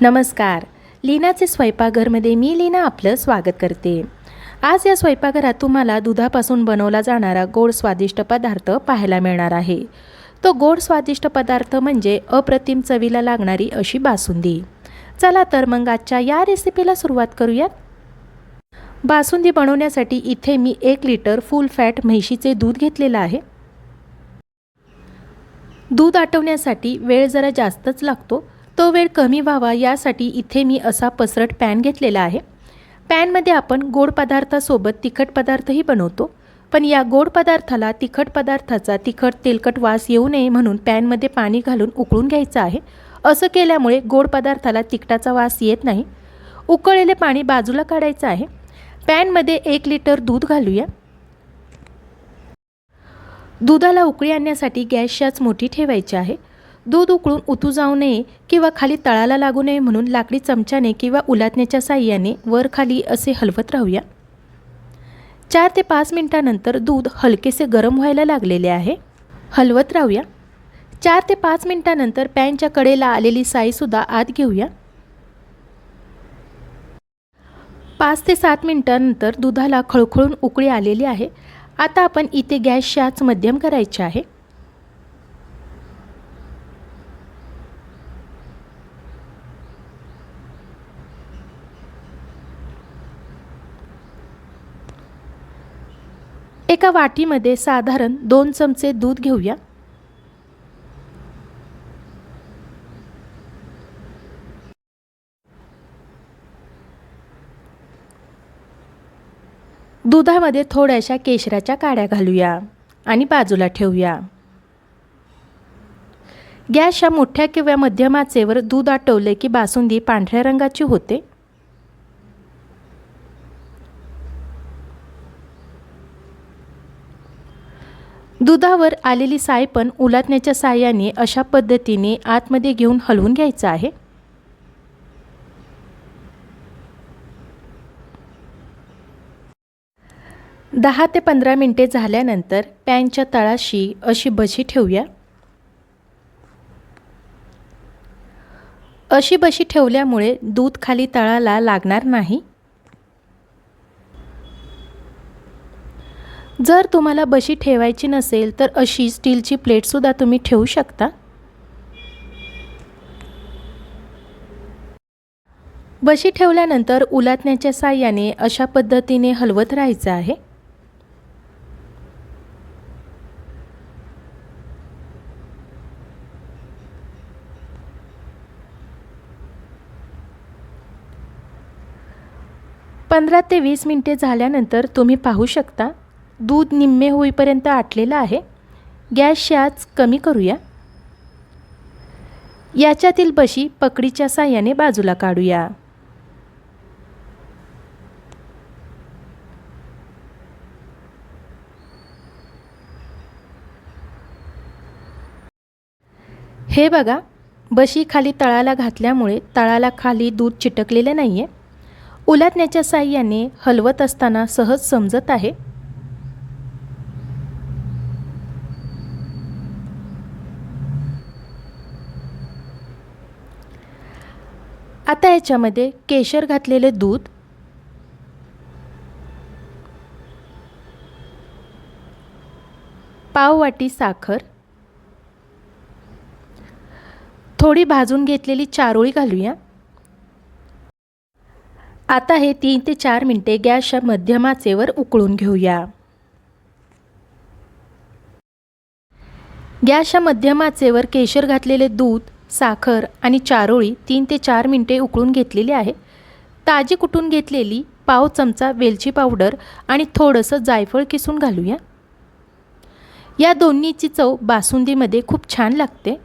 नमस्कार. लीनाचे स्वयंपाकघरमध्ये मी लीना आपलं स्वागत करते. आज या स्वयंपाकघरात तुम्हाला दुधापासून बनवला जाणारा गोड स्वादिष्ट पदार्थ पाहायला मिळणार आहे. तो गोड स्वादिष्ट पदार्थ म्हणजे अप्रतिम चवीला लागणारी अशी बासुंदी. चला तर मग आजच्या या रेसिपीला सुरुवात करूयात. बासुंदी बनवण्यासाठी इथे मी एक लिटर फुल फॅट म्हैशीचे दूध घेतलेलं आहे. दूध आटवण्यासाठी वेळ जरा जास्तच लागतो. तो वेळ कमी व्हावा यासाठी इथे मी असा पसरट पॅन घेतलेला आहे. पॅनमध्ये आपण गोड पदार्थासोबत तिखट पदार्थही बनवतो. पण या गोड पदार्थाला तिखट पदार्थाचा तिखट तेलकट वास येऊ नये म्हणून पॅनमध्ये पाणी घालून उकळून घ्यायचं आहे. असं केल्यामुळे गोड पदार्थाला तिखटाचा वास येत नाही. उकळलेले पाणी बाजूला काढायचं आहे. पॅनमध्ये एक लिटर दूध घालूया. दुधाला उकळी आणण्यासाठी गॅसच्याच मोठी ठेवायची आहे. दूध उकळून उतू जाऊ नये किंवा खाली तळाला लागू नये म्हणून लाकडी चमच्याने किंवा उलाटण्याच्या साह्याने वर खाली असे हलवत राहूया. चार ते पाच मिनटानंतर दूध हलकेसे गरम व्हायला लागलेले आहे. हलवत राहूया. चार ते पाच मिनटानंतर पॅनच्या कडेला आलेली साईसुद्धा आत घेऊया. पाच ते सात मिनटानंतर दुधाला खळखळून उकळी आलेली आहे. आता आपण इथे गॅस शाच मध्यम करायची आहे. एका वाटीमध्ये साधारण दोन चमचे दूध घेऊया. दुधामध्ये थोड्याशा केशराच्या काड्या घालूया आणि बाजूला ठेवूया. गॅस या मोठ्या किंवा मध्यम आचेवर दूध आटवले की बासुंदी पांढऱ्या रंगाची होते. दुधावर आलेली साय पण उलाटण्याच्या साह्याने अशा पद्धतीने आतमध्ये घेऊन हलवून घ्यायचं आहे. दहा ते पंधरा मिनटे झाल्यानंतर पॅनच्या तळाशी अशी बशी ठेवूया. अशी बशी ठेवल्यामुळे दूध खाली तळाला लागणार नाही. जर तुम्हाला बशी ठेवायची नसेल तर अशी स्टीलची प्लेटसुद्धा तुम्ही ठेवू शकता. बशी ठेवल्यानंतर उलाटण्याच्या साह्याने अशा पद्धतीने हलवत राहायचं आहे. पंधरा ते वीस मिनटे झाल्यानंतर तुम्ही पाहू शकता दूध निम्मे होईपर्यंत आटलेलं आहे. गॅसची आच कमी करूया. याच्यातील बशी पकडीच्या साह्याने बाजूला काढूया. हे बघा बशी खाली तळाला घातल्यामुळे तळाला खाली दूध चिटकलेले नाही आहे उलटण्याच्या साह्याने हलवत असताना सहज समजत आहे. आता याच्यामध्ये केशर घातलेले दूध. पाव वाटी साखर. थोडी भाजून घेतलेली चारोळी घालूया. आता हे तीन ते चार मिनटे गॅसच्या मध्यमाचेवर उकळून घेऊया. गॅसच्या मध्यमाचेवर केशर घातलेले दूध साखर आणि चारोळी तीन ते चार मिनटे उकळून घेतलेली आहे. ताजी कुटून घेतलेली पाव चमचा वेलची पावडर आणि थोडंसं जायफळ किसून घालूया. या दोन्हीची चव बासुंदीमध्ये खूप छान लागते.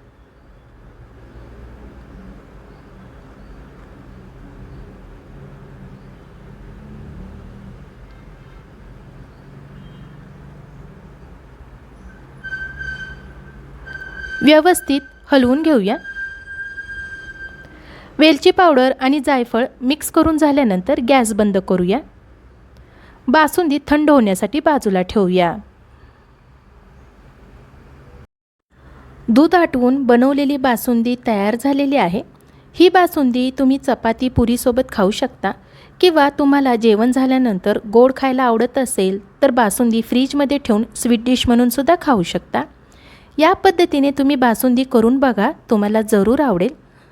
व्यवस्थित हलवून घेऊया. वेलची पावडर आणि जायफळ मिक्स करून झाल्यानंतर गॅस बंद करूया. बासुंदी थंड होण्यासाठी बाजूला ठेवूया. दूध आटवून बनवलेली बासुंदी तयार झालेली आहे. ही बासुंदी तुम्ही चपाती पुरीसोबत खाऊ शकता किंवा तुम्हाला जेवण झाल्यानंतर गोड खायला आवडत असेल तर बासुंदी फ्रीजमध्ये ठेवून स्वीट डिश म्हणूनसुद्धा खाऊ शकता. या पद्धतीने तुम्ही बासुंदी करून बघा तुम्हाला जरूर आवडेल.